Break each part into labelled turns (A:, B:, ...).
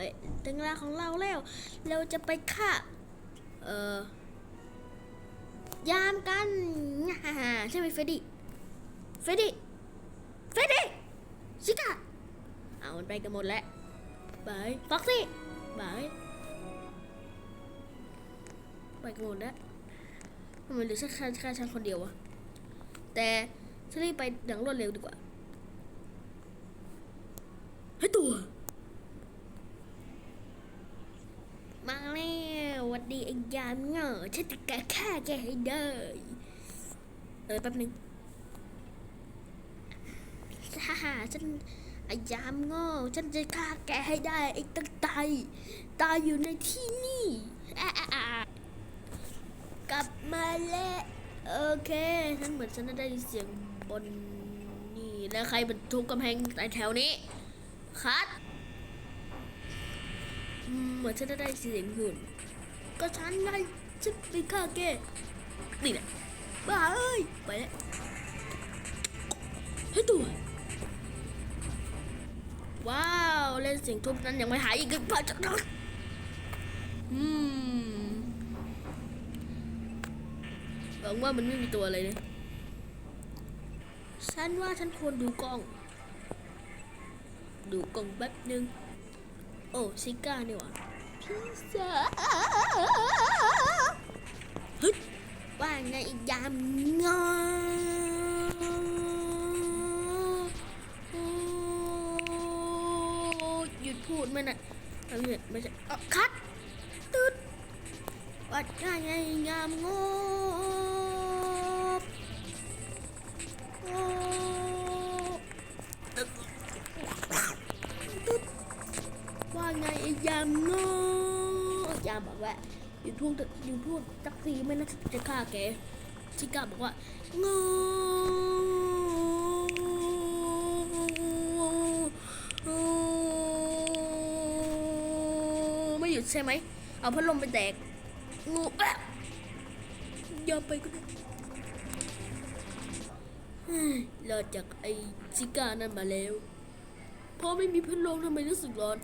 A: ฮ้ยถึงเวลาของเราแล้ว เราจะไปฆ่า เอ่อ ยามกันฮ่าใช่ไหมเฟรดดี้เฟรดดี้เฟรดดี้ชิก้าเอามันไปกันหมดแล้วบายฟ็อกซี่บายไปกันหมดแล้วทำไมเหลือแค่แค่ฉันคนเดียววะ แต่ฉันรีบไปอย่างรวดเร็วดีกว่าให้ตัว มาแล้วหวั ดีไอ้ยามเหงอฉันจะแกฆ่าแกให้ได้ เออแป๊บนึงฮ่าฮ่าฉันไอ้ยามโง่ฉันจะฆ่าแกให้ได้ไอ้ตั้งตายตายอยู่ในที่นี่อะอะอะกลับมาแล้วโอเคฉันเหมือนฉันจะได้ยินเสียงบนนี่แล้วใครบรรทุกกำแพงในแถวนี้คัดเหมือนฉันจะได้เสียงหุ่น ก็ฉันไงฉันไปฆ่าแกนี่แหละบ้าเอ้ยไปแล้วให้ตัวว้าว เล่นเสียงทุบนั้นยังไม่หายอีกเลยพอจะอืมหวังว่ามันไม่มีตัวอะไรเลยฉันว่าฉันควรดูกล้อง ดูกล่องแป๊บนึง โอ้ซิก้านี่หว่า ฮึว่าไงยามงอหยุดพูดไหมน่ะเอาเถอะไม่ใช่เอาคัดตึ๊ดว่าไงยามงบ ยามบอกว่าอยู่พูดยู่พูดตักซีไม่น่าจะฆ่าแกชิก้าบอกว่าง่ไม่หยุดใช่ไหม เอาพัดลมไปแตกงูอะยอมไปก็ได้เฮ้ยรอดจากไอ้ชิก้านั่นมาแล้วเพราะไม่มีพัดลมทำไมรู้สึกร้อน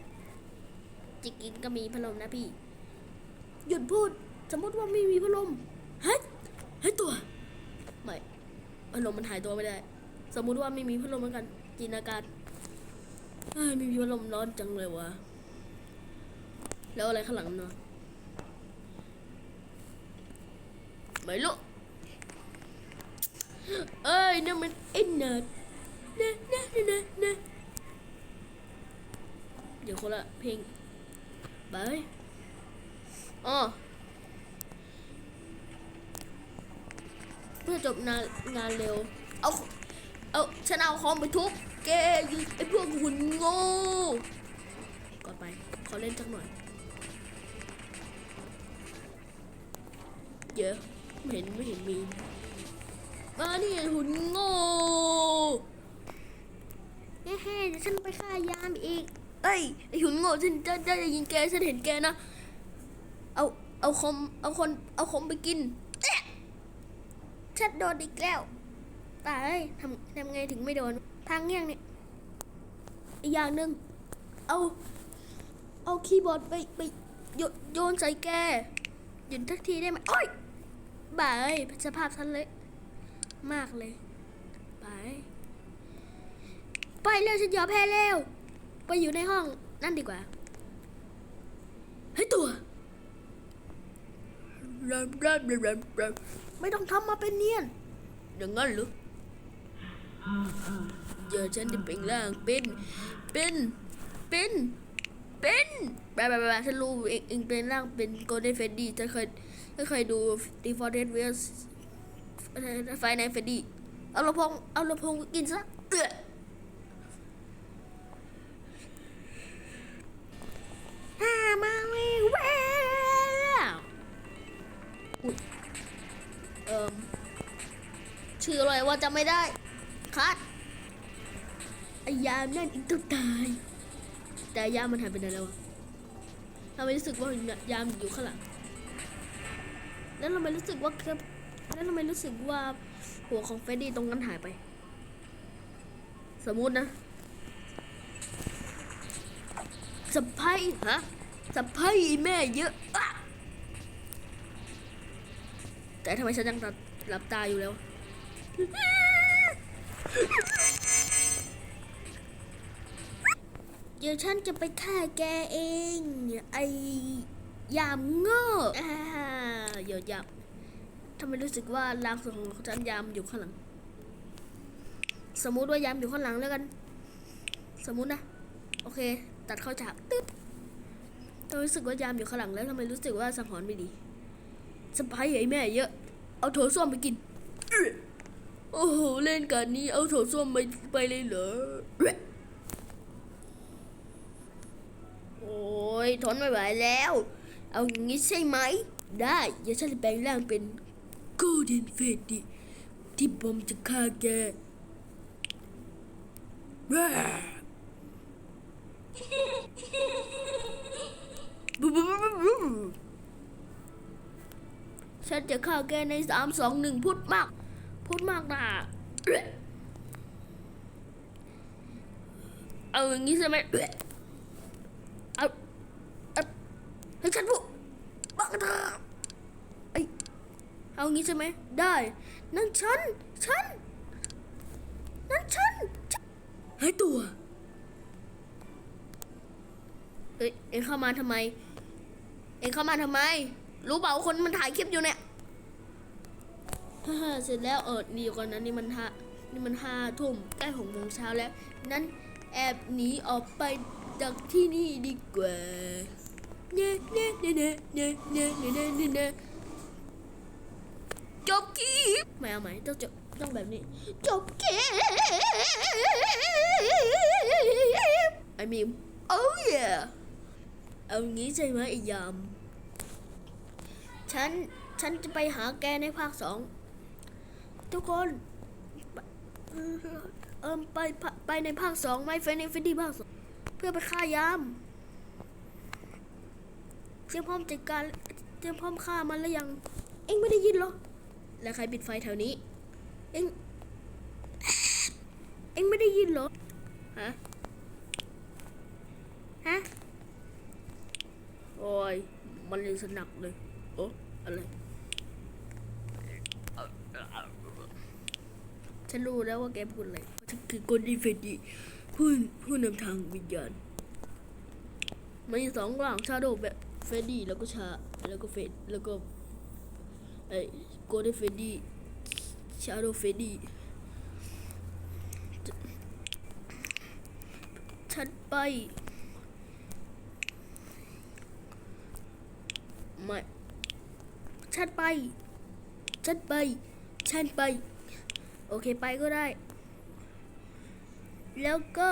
A: จิกินก็มีพัดลมนะพี่ หยุดพูด สมมติว่าไม่มีพัดลมเฮ้ยเฮ้ยตัว ไม่พัดลมมันหายตัวไม่ได้ สมมุติว่าไม่มีพัดลมเหมือนกัน จินตนาการเฮ้ยไม่มีพัดลมร้อนจังเลยวะแล้วอะไรข้างหลังมันวะไม่รู้เอ้ยนั่มันไอ้เนิร์ดนะนะนะนะนะเดี๋ยวคนละเพลงบาย อ๋อเพื่อจบงานงานเร็ว เอา เอาฉันเอาคอมไปทุบแกยิไอพวกหุ่นโง่ก่อนไป ขอเล่นจักหน่อย เยอะไม่เห็นไม่เห็นมีมานี่หุ่นโง่เฮ้ๆเดี๋ยวฉันไปฆ่ายามอีก เอ้ยไอหุ่นโง่ฉันจะจะจะยิงแกฉันเห็นแกนะ เอาคม เอาคน เอาคมไปกินเอ๊ะฉันโดนอีกแล้ว ตายทำทำไงถึงไม่โดน ทางเงี้ยงเนี่ย อีกอย่างหนึ่ง เอา เอาคีย์บอร์ดไปไปโยนโยนใส่แก หยุดทักทีได้ไหมโอ้ยบายสภาพฉันเละมากเลยไปไปเร็วฉันยอมแพ้แล้วไปอยู่ในห้องนั่นดีกว่า ให้ตัว ไม่ต้องทำมาเป็นเนียน อย่างนั้นหรือเดี๋ยวฉันจะเป็นร่างเป็น เป็น เป็น เป็นแบบแบบฉันรู้เองเองเป็นร่างเป็นโกลเด้นเฟดดี้ฉันเคยฉันเคยดูดีฟอร์เรสเวสไฟในเฟดดี้เอาลำโพงเอาลำโพงกินซะเออ ว่าจำไม่ได้คัดไอยามนั่นอีกต้องตาย แต่ยามมันหายไปไหนแล้ววะทำไมรู้สึกว่ายามอยู่ข้างหลังแล้วทำไมรู้สึกว่าครับแล้วทำไมรู้สึกว่าหัวของเฟดดี้ตรงนั้นหายไป สมมุตินะสะพายฮะสะพายแม่เยอะอะแต่ทำไมฉันยังหลับตาอยู่แล้ว เดี๋ยวฉันจะไปฆ่าแกเอง ไอยามโง่อ่าเดี๋ยวยามทำไมรู้สึกว่าลางส่วนของฉันยามอยู่ข้างหลัง สมมุติว่ายามอยู่ข้างหลังแล้วกัน สมมุตินะ โอเค ตัดเข้าฉากตึ๊บทำไมรู้สึกว่ายามอยู่ข้างหลังแล้วทำไมรู้สึกว่าสังหรณ์ไม่ดีสไปไอ้แม่เยอะ เอาโถส้วมไปกินอื โอ้โห เล่นกันนี้เอาโถส้วมไปไปเลยเหรอ โอ้ยทนไม่ไหวแล้ว เอาอย่างนี้ใช่ไหม ได้เดี๋ยวฉันจะแปลงร่างเป็น Golden Freddy ที่บอมจะฆ่าแกบ้าบูบูบูบูบูฉันจะฆ่าแกในสามสองหนึ่งพูดมาก พูดมากนะเอาอย่างนี้ใช่ไหมเอาเอาให้ฉันพูดบ้ากนเอะไอยเอางี้ใช่ไหมได้นั่นฉันฉันนั่นฉันฉันหายตัวเอ้ยเอ็งเข้ามาทำไม เอ็งเข้ามาทำไม รู้เปล่าคนมันถ่ายคลิปอยู่เนี่ย เสร็จแล้วเออดีกว่านั้นนี่มันห้านี่มันห้าทุ่มใกล้หกโมงเช้าแล้ว นั้นแอบหนีออกไปจากที่นี่ดีกว่าเน่เน่เน่เน่เน่เน่เน่เน่เน่เนจบคลิปไม่เอาไหมต้องจบต้องแบบนี้ จบคลิปไอ้มิมโอ้ยเอางี้ใช่ไหมไอ้ยามฉัน ฉันจะไปหาแกในภาคสอง ทุกคนเอ่อเอิมไปไปในภาคสองไหมเฟนในฟินดี้ภาคสองเพื่อไปฆ่ายามเตรียมพร้อมจัดการเตรียมพร้อมฆ่ามันแล้วยัง เอ็งไม่ได้ยินหรอ แล้วใครปิดไฟแถวนี้ เอ็งเอ็งไม่ได้ยินหรอ ฮะ ฮะ โอ้ย มันเลยสนักเลย โอ้อะไร ฉันรู้แล้วว่าแกพูดอะไรฉันคือคนดีเฟดีผู้ผู้นำทางวิญญาณมันมีสองร่างชาโดแบบเฟดดี้แล้วก็ชาแล้วก็เฟดแล้วก็ไอ้โกลเด้นเฟดดี้ชาโดเฟดดี้ฉันไปไม่ฉันไปฉันไปฉันไป โอเคไปก็ได้ แล้วก็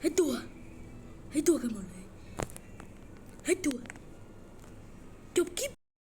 A: ให้ตัว ให้ตัวกันหมดเลย ให้ตัว จบคลิป